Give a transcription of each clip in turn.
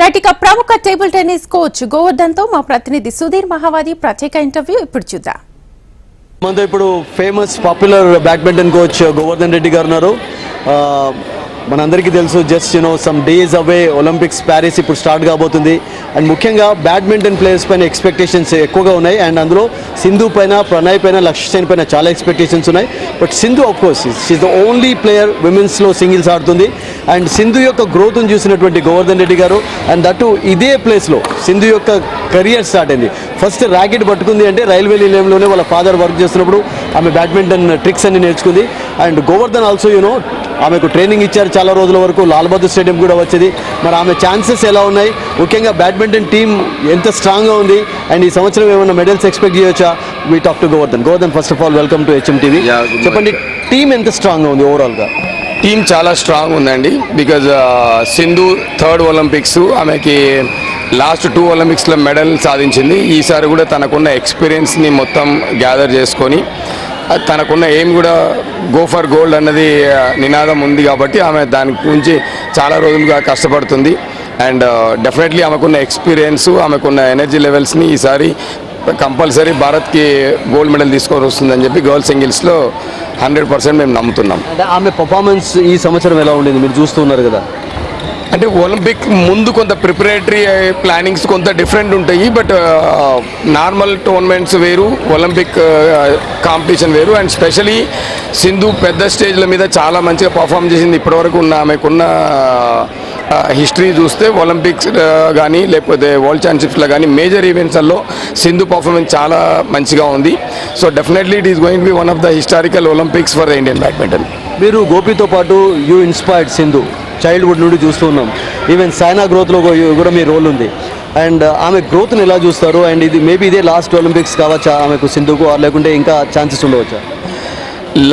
Right ఇక ప్రముఖ table tennis coach గోవర్ధన్తో మా ప్రతినిధి సుధీర్ మహావాది ప్రత్యేక ఇంటర్వ్యూ ఇప్పుడు చూద్దాం. మనతో ఇప్పుడు famous popular badminton coach Govardhan Reddy గారు ఉన్నారు. మనందరికీ తెలుసు just you know some days away Olympics Paris ఇప్పుడు స్టార్ట్ కాబోతుంది. అండ్ ముఖ్యంగా బ్యాడ్మింటన్ ప్లేయర్స్ పైన ఎక్స్పెక్టేషన్స్ ఎక్కువగా ఉన్నాయి. అండ్ అందులో సింధు పైన ప్రణయ్ పైన లక్ష్య సేన్ పైన చాలా ఎక్స్పెక్టేషన్స్ ఉన్నాయి. But Sindhu of course she's the only player విమెన్స్లో singles ఆడుతుంది. అండ్ సింధు యొక్క గ్రోత్ను చూసినటువంటి గోవర్ధన్ రెడ్డి గారు అండ్ దట్టు ఇదే ప్లేస్లో సింధు యొక్క కెరియర్ స్టార్ట్ అయింది. ఫస్ట్ ర్యాకెట్ పట్టుకుంది అంటే రైల్వే నిలయంలోనే వాళ్ళ ఫాదర్ వర్క్ చేస్తున్నప్పుడు ఆమె బ్యాడ్మింటన్ ట్రిక్స్ అన్ని నేర్చుకుంది. And Govardhan also you know ఆమెకు ట్రైనింగ్ ఇచ్చారు చాలా రోజుల వరకు. లాల్ బహదూర్ స్టేడియం కూడా వచ్చేది. మరి ఆమె ఛాన్సెస్ ఎలా ఉన్నాయి? ముఖ్యంగా బ్యాడ్మింటన్ టీం ఎంత స్ట్రాంగ్గా ఉంది? అండ్ ఈ సంవత్సరం ఏమైనా మెడల్స్ ఎక్స్పెక్ట్ చేయొచ్చా? We talk to Govardhan Govardhan first of all welcome to HM TV చెప్పండి టీం ఎంత స్ట్రాంగ్గా ఉంది ఓవరాల్గా టీం చాలా స్ట్రాంగ్ ఉందండి. బికాజ్ సింధు థర్డ్ ఒలింపిక్స్ ఆమెకి లాస్ట్ టూ ఒలింపిక్స్లో మెడల్ సాధించింది. ఈసారి కూడా తనకున్న ఎక్స్పీరియన్స్ని మొత్తం గ్యాదర్ చేసుకొని తనకున్న ఏం కూడా గో ఫర్ గోల్డ్ అన్నది నినాదం ఉంది కాబట్టి ఆమె దాని గురించి చాలా రోజులుగా కష్టపడుతుంది. అండ్ డెఫినెట్లీ ఆమెకున్న ఎక్స్పీరియన్స్ ఆమెకున్న ఎనర్జీ లెవెల్స్ని ఈసారి కంపల్సరీ భారత్కి గోల్డ్ మెడల్ తీసుకొని వస్తుందని చెప్పి గర్ల్స్ సింగిల్స్లో హండ్రెడ్ పర్సెంట్ మేము నమ్ముతున్నాం. అంటే ఆమె పర్ఫార్మెన్స్ ఈ సంవత్సరం ఎలా ఉండింది? మీరు చూస్తున్నారు కదా. అంటే ఒలింపిక్ ముందు కొంత ప్రిపరేటరీ ప్లానింగ్స్ కొంత డిఫరెంట్ ఉంటాయి బట్ నార్మల్ టోర్నమెంట్స్ వేరు ఒలింపిక్ కాంపిటీషన్ వేరు అండ్ స్పెషలీ సింధు పెద్ద స్టేజ్ల మీద చాలా మంచిగా పర్ఫామ్ చేసింది ఇప్పటివరకు ఉన్న ఆమెకున్న హిస్టరీ చూస్తే ఒలింపిక్స్ కానీ లేకపోతే వరల్డ్ ఛాంపియన్షిప్స్లో కానీ మేజర్ ఈవెంట్స్లో సింధు పర్ఫార్మెన్స్ చాలా మంచిగా ఉంది. So definitely it is going be one of the historical Olympics for the Indian badminton. మీరు గోపితో పాటు యూ ఇన్స్పైర్డ్ సింధు. చైల్డ్హుడ్ నుండి చూస్తూ ఉన్నాం. ఈవెన్ సైనా గ్రోత్లో కూడా మీ రోల్ ఉంది. అండ్ uh, ఆమె గ్రోత్ని ఎలా చూస్తారు? అండ్ ఇది మేబీ ఇదే లాస్ట్ ఒలింపిక్స్ కావచ్చా? ఆమెకు సింధుకు లేకుంటే ఇంకా ఛాన్సెస్ ఉండవచ్చా?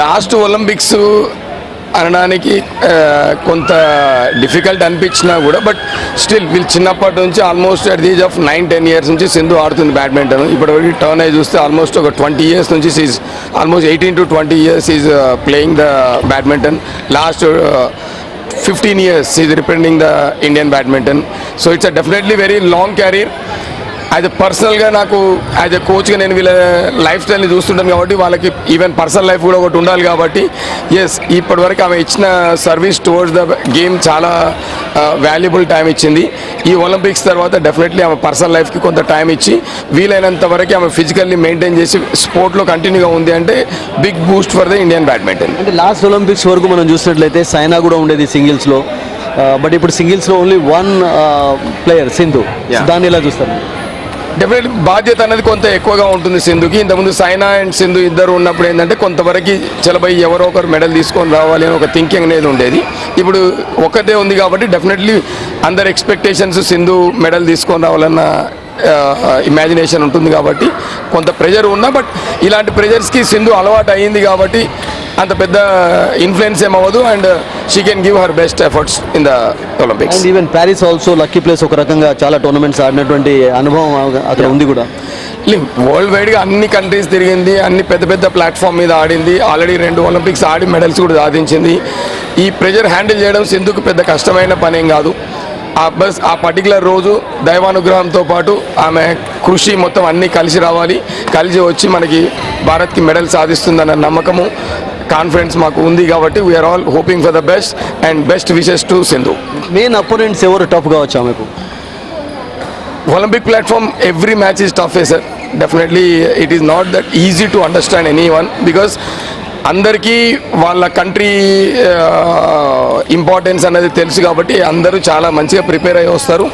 లాస్ట్ ఒలింపిక్స్ అనడానికి uh, కొంత డిఫికల్ట్ అనిపించినా కూడా బట్ స్టిల్ వీళ్ళు చిన్నప్పటి నుంచి almost at the age of nine ten years నుంచి సింధు ఆడుతుంది బ్యాడ్మింటన్ ఇప్పటివరకు టర్న్ అయ్యి చూస్తే ఆల్మోస్ట్ ఒక ట్వంటీ ఇయర్స్ నుంచి she's almost eighteen to twenty years is playing the badminton last 15 years he's representing the Indian badminton. So it's a definitely very long career as a పర్సనల్గా నాకు as a కోచ్గా నేను వీళ్ళ life స్టైల్ని చూస్తుంటాను కాబట్టి వాళ్ళకి ఈవెన్ పర్సనల్ లైఫ్ కూడా ఒకటి ఉండాలి కాబట్టి ఎస్ ఇప్పటివరకు ఆమె ఇచ్చిన సర్వీస్ టువర్డ్స్ ద గేమ్ చాలా వాల్యుబుల్ టైం ఇచ్చింది. ఈ ఒలింపిక్స్ తర్వాత డెఫినెట్లీ ఆమె పర్సనల్ లైఫ్కి కొంత టైం ఇచ్చి వీలైనంత వరకు ఆమె ఫిజికల్లీ మెయింటైన్ చేసి స్పోర్ట్లో కంటిన్యూగా ఉంది అంటే big boost for the Indian badminton అంటే లాస్ట్ ఒలింపిక్స్ వరకు మనం చూసినట్లయితే సైనా కూడా ఉండేది సింగిల్స్లో బట్ ఇప్పుడు సింగిల్స్లో ఓన్లీ వన్ ప్లేయర్ సింధు. దాన్ని ఎలా చూస్తారు? డెఫినెట్లీ బాధ్యత అనేది కొంత ఎక్కువగా ఉంటుంది సింధుకి. ఇంతకుముందు సైనా అండ్ సింధు ఇద్దరు ఉన్నప్పుడు ఏంటంటే కొంతవరకు చలబై ఎవరో ఒకరు మెడల్ తీసుకొని రావాలి అని ఒక థింకింగ్ అనేది ఉండేది. ఇప్పుడు ఒకటే ఉంది కాబట్టి డెఫినెట్లీ అందరి ఎక్స్పెక్టేషన్స్ సింధు మెడల్ తీసుకొని రావాలన్న ఇమాజినేషన్ ఉంటుంది కాబట్టి కొంత ప్రెజర్ ఉన్నా బట్ ఇలాంటి ప్రెజర్స్కి సింధు అలవాటు అయ్యింది కాబట్టి అంత పెద్ద influence ఏమవ్వదు and she can give her best efforts in the Olympics and even Paris also lucky place ఒక రకంగా చాలా టోర్నమెంట్స్ ఆడినటువంటి అనుభవం అక్కడ ఉంది కూడా. వరల్డ్ వైడ్గా అన్ని కంట్రీస్ తిరిగింది అన్ని పెద్ద పెద్ద ప్లాట్ఫామ్ మీద ఆడింది ఆల్రెడీ రెండు ఒలింపిక్స్ ఆడి మెడల్స్ కూడా సాధించింది. ఈ ప్రెజర్ హ్యాండిల్ చేయడం సింధుకు పెద్ద కష్టమైన పనేం కాదు. ఆ బస్ ఆ పర్టికులర్ రోజు దైవానుగ్రహంతో పాటు ఆమె కృషి మొత్తం అన్నీ కలిసి రావాలి. కలిసి వచ్చి మనకి భారత్కి మెడల్ సాధిస్తుందన్న నమ్మకము కాన్ఫిడెన్స్ మాకు ఉంది కాబట్టి we are all hoping for the best and best wishes to Sindhu main opponents ఎవరు టఫ్ కావచ్చు ఆమెకు? Olympic platform, every match is tough, sir. Definitely, it is not that easy to understand anyone because అందరికీ వాళ్ళ country importance అనేది తెలుసు కాబట్టి అందరూ చాలా మంచిగా ప్రిపేర్ అయ్యి వస్తారు.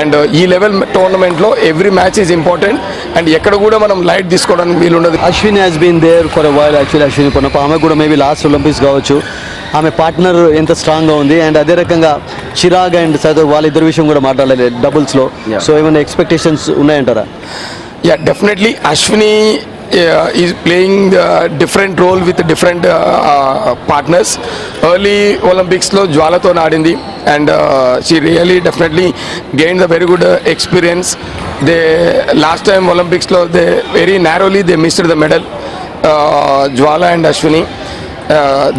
అండ్ ఈ లెవెల్ టోర్నమెంట్లో every match is important. And ఎక్కడ కూడా మనం లైట్ తీసుకోవడానికి వీలుండదు. Ashwin has been there for while actually Ashwini Ponnappa ఆమె కూడా మేబీ లాస్ట్ ఒలింపిక్స్ కావచ్చు. ఆమె పార్ట్నర్ ఎంత స్ట్రాంగ్గా ఉంది. అండ్ అదే రకంగా చిరాగ్ అండ్ సదర్ వాళ్ళిద్దరి విషయం కూడా మాట్లాడలేదు డబుల్స్లో. సో ఏమైనా expectations ఉన్నాయంటారా? Yeah definitely Ashwini is playing different role with different partners early ఒలింపిక్స్లో జ్వాలతో ఆడింది. And she really definitely gain the very good experience they last time ఒలింపిక్స్లో they very narrowly they missed the medal Jwala and Ashwini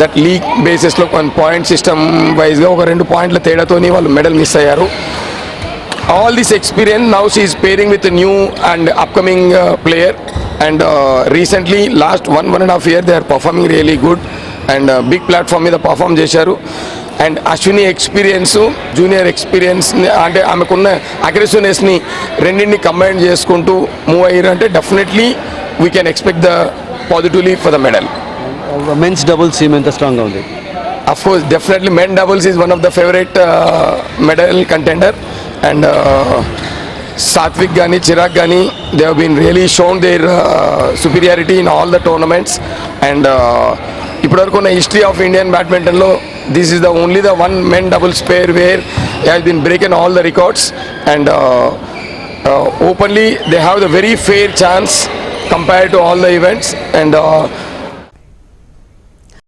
that league బేసిస్లో కొన్ని point system వైజ్గా ఒక రెండు పాయింట్ల తేడాతోని వాళ్ళు మెడల్ మిస్ అయ్యారు. All this experience now she is pairing with new and upcoming player and recently last one one and half year they are performing really good and big platform మీద perform చేశారు. And Ashwini experience junior experience అంటే ఆమెకున్న అగ్రెసివ్నెస్ని రెండింటిని combine చేసుకుంటూ move అయ్యారు. అంటే definitely we can expect the positively for the medal men's doubles ఎంత స్ట్రాంగ్గా ఉంది? Of course definitely men doubles is one of the favourite medal contender and and uh, Satvik Gani, Chirag Gani, they have been really shown their uh, superiority in all the tournaments and uh, ఇప్పటివరకు ఉన్న history of Indian బ్యాడ్మింటన్లో this is the only the one men doubles pair where has been broken all the records and openly they have the very fair chance compared to all the events and uh,